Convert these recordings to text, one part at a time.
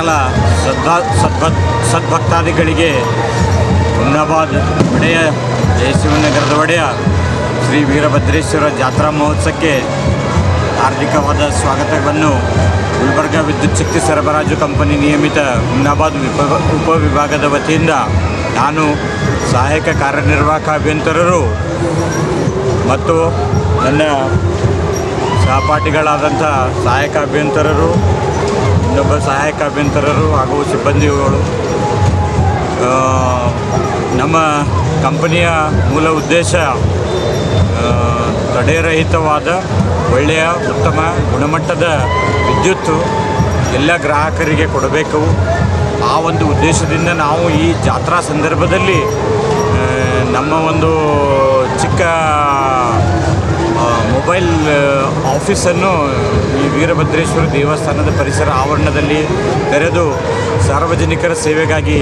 ಸಕಲ ಸದ್ಭಾ, ಸದ್ಭಕ್, ಸದ್ಭಕ್ತಾದಿಗಳಿಗೆ ಹುಮ್ನಾಬಾದ್ ಒಡೆಯ ಜಯಶಿವನಗರದ ಒಡೆಯ ಶ್ರೀ ವೀರಭದ್ರೇಶ್ವರ ಜಾತ್ರಾ ಮಹೋತ್ಸವಕ್ಕೆ ಹಾರ್ದಿಕವಾದ ಸ್ವಾಗತವನ್ನು ಗುಲ್ಬರ್ಗ ವಿದ್ಯುತ್ ಶಕ್ತಿ ಸರಬರಾಜು ಕಂಪನಿ ನಿಯಮಿತ ಹುಮ್ನಾಬಾದ್ ಉಪ ಉಪವಿಭಾಗದ ವತಿಯಿಂದ ನಾನು ಸಹಾಯಕ ಕಾರ್ಯನಿರ್ವಾಹಕ ಅಭಿಯಂತರರು ಮತ್ತು ನನ್ನ ಸಹಪಾಠಿಗಳಾದಂಥ ಸಹಾಯಕ ಅಭಿಯಂತರರು ಇನ್ನೊಬ್ಬ ಸಹಾಯಕ ಅಭಿಯಂತರರು ಹಾಗೂ ಸಿಬ್ಬಂದಿಗಳು. ನಮ್ಮ ಕಂಪನಿಯ ಮೂಲ ಉದ್ದೇಶ ತಡೆರಹಿತವಾದ ಒಳ್ಳೆಯ ಉತ್ತಮ ಗುಣಮಟ್ಟದ ವಿದ್ಯುತ್ತು ಎಲ್ಲ ಗ್ರಾಹಕರಿಗೆ ಕೊಡಬೇಕು. ಆ ಒಂದು ಉದ್ದೇಶದಿಂದ ನಾವು ಈ ಜಾತ್ರಾ ಸಂದರ್ಭದಲ್ಲಿ ನಮ್ಮ ಒಂದು ಚಿಕ್ಕ ಮೊಬೈಲ್ ಆಫೀಸನ್ನು ಈ ವೀರಭದ್ರೇಶ್ವರ ದೇವಸ್ಥಾನದ ಪರಿಸರ ಆವರಣದಲ್ಲಿ ತೆರೆದು ಸಾರ್ವಜನಿಕರ ಸೇವೆಗಾಗಿ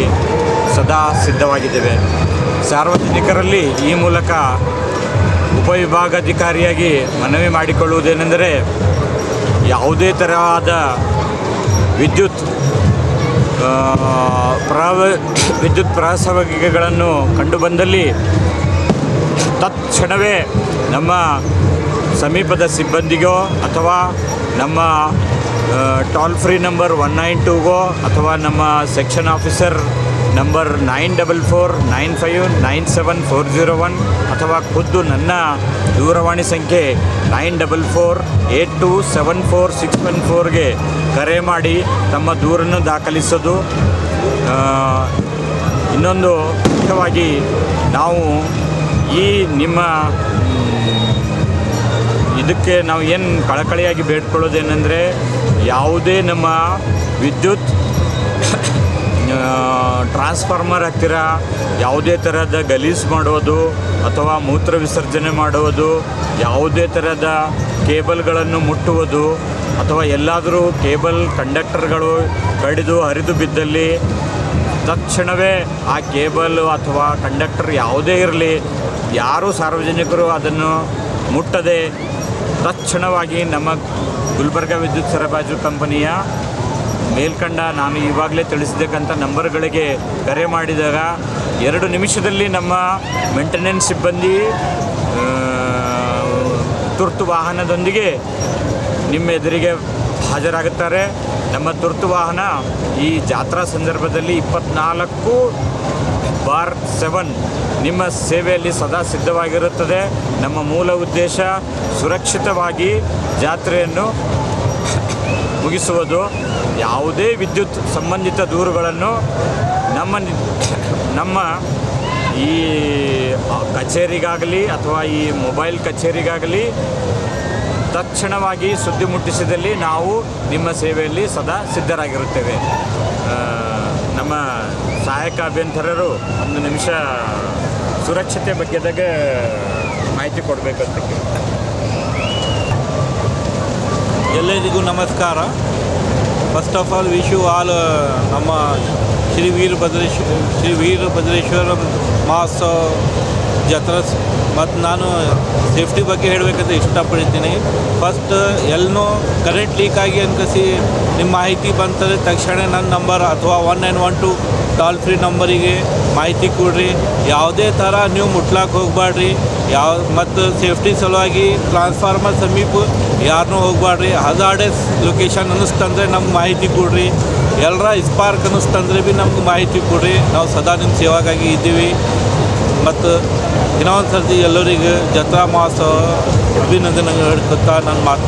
ಸದಾ ಸಿದ್ಧವಾಗಿದ್ದೇವೆ. ಸಾರ್ವಜನಿಕರಲ್ಲಿ ಈ ಮೂಲಕ ಉಪವಿಭಾಗಾಧಿಕಾರಿಯಾಗಿ ಮನವಿ ಮಾಡಿಕೊಳ್ಳುವುದೇನೆಂದರೆ ಯಾವುದೇ ತರಹದ ವಿದ್ಯುತ್ ಪ್ರಾವ, ವಿದ್ಯುತ್ ಪ್ರಸವಗಳನ್ನು ಕಂಡುಬಂದಲ್ಲಿ ತತ್ಕ್ಷಣವೇ ನಮ್ಮ ಸಮೀಪದ ಸಿಬ್ಬಂದಿಗೋ ಅಥವಾ ನಮ್ಮ toll free number one nine ಟೂಗೋ ಅಥವಾ ನಮ್ಮ section officer number nine double four nine five nine seven four zero one ಅಥವಾ ಖುದ್ದು ನನ್ನ ದೂರವಾಣಿ ಸಂಖ್ಯೆ nine double four eight two seven four six one ಫೋರ್ಗೆ ಕರೆ ಮಾಡಿ ತಮ್ಮ ದೂರನ್ನು ದಾಖಲಿಸೋದು. ಇನ್ನೊಂದು ಮುಖ್ಯವಾಗಿ ನಾವು ಈ ನಿಮ್ಮ ಇದಕ್ಕೆ ನಾವು ಏನು ಕಳಕಳಿಯಾಗಿ ಬೇಡ್ಕೊಳ್ಳೋದೇನೆಂದರೆ ಯಾವುದೇ ನಮ್ಮ ವಿದ್ಯುತ್ ಟ್ರಾನ್ಸ್ಫಾರ್ಮರ್ ಹತ್ತಿರ ಯಾವುದೇ ಥರದ ಗಲೀಜು ಮಾಡೋದು ಅಥವಾ ಮೂತ್ರ ವಿಸರ್ಜನೆ ಮಾಡುವುದು ಯಾವುದೇ ಥರದ ಕೇಬಲ್ಗಳನ್ನು ಮುಟ್ಟುವುದು ಅಥವಾ ಎಲ್ಲಾದರೂ ಕೇಬಲ್ ಕಂಡಕ್ಟರ್ಗಳು ಕಡಿದು ಹರಿದು ಬಿದ್ದಲ್ಲಿ ತಕ್ಷಣವೇ ಆ ಕೇಬಲ್ ಅಥವಾ ಕಂಡಕ್ಟರ್ ಯಾವುದೇ ಇರಲಿ, ಯಾರೂ ಸಾರ್ವಜನಿಕರು ಅದನ್ನು ಮುಟ್ಟದೆ ತಕ್ಷಣವಾಗಿ ನಮ್ಮ ಗುಲ್ಬರ್ಗ ವಿದ್ಯುತ್ ಸರಬರಾಜು ಕಂಪನಿಯ ಮೇಲ್ಕಂಡ ನಾನು ಇವಾಗಲೇ ತಿಳಿಸಿದ್ದಕ್ಕಂಥ ನಂಬರ್ಗಳಿಗೆ ಕರೆ ಮಾಡಿದಾಗ ಎರಡು ನಿಮಿಷದಲ್ಲಿ ನಮ್ಮ ಮೇಂಟೆನೆನ್ಸ್ ಸಿಬ್ಬಂದಿ ತುರ್ತು ವಾಹನದೊಂದಿಗೆ ನಿಮ್ಮ ಎದುರಿಗೆ ಹಾಜರಾಗುತ್ತಾರೆ. ನಮ್ಮ ತುರ್ತು ವಾಹನ ಈ ಜಾತ್ರಾ ಸಂದರ್ಭದಲ್ಲಿ ಇಪ್ಪತ್ನಾಲ್ಕು ಬಾರ್ ಸೆವೆನ್ ನಿಮ್ಮ ಸೇವೆಯಲ್ಲಿ ಸದಾ ಸಿದ್ಧವಾಗಿರುತ್ತದೆ. ನಮ್ಮ ಮೂಲ ಉದ್ದೇಶ ಸುರಕ್ಷಿತವಾಗಿ ಜಾತ್ರೆಯನ್ನು ಮುಗಿಸುವುದು. ಯಾವುದೇ ವಿದ್ಯುತ್ ಸಂಬಂಧಿತ ದೂರುಗಳನ್ನು ನಮ್ಮ ನಮ್ಮ ಈ ಕಚೇರಿಗಾಗಲಿ ಅಥವಾ ಈ ಮೊಬೈಲ್ ಕಚೇರಿಗಾಗಲಿ ತಕ್ಷಣವಾಗಿ ಸುದ್ದಿ ಮುಟ್ಟಿಸಿದಲ್ಲಿ ನಾವು ನಿಮ್ಮ ಸೇವೆಯಲ್ಲಿ ಸದಾ ಸಿದ್ಧರಾಗಿರುತ್ತೇವೆ. ನಮ್ಮ ಸಹಾಯಕ ಅಭ್ಯಂತರರು ಒಂದು ನಿಮಿಷ ಸುರಕ್ಷತೆ ಬಗ್ಗೆದಾಗ ಮಾಹಿತಿ ಕೊಡಬೇಕಂತ ಎಲ್ಲರಿಗೂ ನಮಸ್ಕಾರ. First of all wish you all ನಮ್ಮ ಶ್ರೀ ವೀರಭದ್ರೇಶ್ವರ ಶ್ರೀ ವೀರಭದ್ರೇಶ್ವರ ಮಹೋತ್ಸವ ಜಾತ್ರಾ ಮತ್ತು ನಾನು ಸೇಫ್ಟಿ ಬಗ್ಗೆ ಹೇಳಬೇಕಂತ ಇಷ್ಟಪಡ್ತೀನಿ. ಫಸ್ಟ್ ಎಲ್ಲೋ ಕರೆಂಟ್ ಲೀಕ್ ಆಗಿ ಅನ್ಕಸಿ ನಿಮ್ಮ ಮಾಹಿತಿ ಬಂತಂದರೆ ತಕ್ಷಣ ನನ್ನ ನಂಬರ್ ಅಥವಾ one nine one two toll free ನಂಬರಿಗೆ ಮಾಹಿತಿ ಕೊಡ್ರಿ. ಯಾವುದೇ ಥರ ನೀವು ಮುಟ್ಲಾಕೆ ಹೋಗಬೇಡ್ರಿ ಯಾವ, ಮತ್ತು ಸೇಫ್ಟಿ ಸಲುವಾಗಿ ಟ್ರಾನ್ಸ್ಫಾರ್ಮರ್ ಸಮೀಪ ಯಾರನ್ನೂ ಹೋಗಬೇಡ್ರಿ ಹಜಾರ್ಡಸ್ ಲೊಕೇಶನ್ ಅನ್ನಿಸ್ತಂದ್ರೆ ನಮ್ಗೆ ಮಾಹಿತಿ ಕೊಡ್ರಿ. ಎಲ್ಲರ ಇಸ್ಪಾರ್ಕ್ ಅನ್ನಿಸ್ತಂದ್ರೆ ಭೀ ನಮ್ಗೆ ಮಾಹಿತಿ ಕೊಡ್ರಿ. ನಾವು ಸದಾ ನಿಮ್ಮ ಸೇವಾಗಾಗಿ ಇದ್ದೀವಿ. ಮತ್ತು ಇನ್ನೊಂದು ಸರ್ತಿ ಎಲ್ಲರಿಗೆ ಜತ್ರಾ ಮಹೋತ್ಸವ ಅಭಿನಂದನೆ ಹೇಳ್ಕೊತಾ ನಾನು ಮಾತು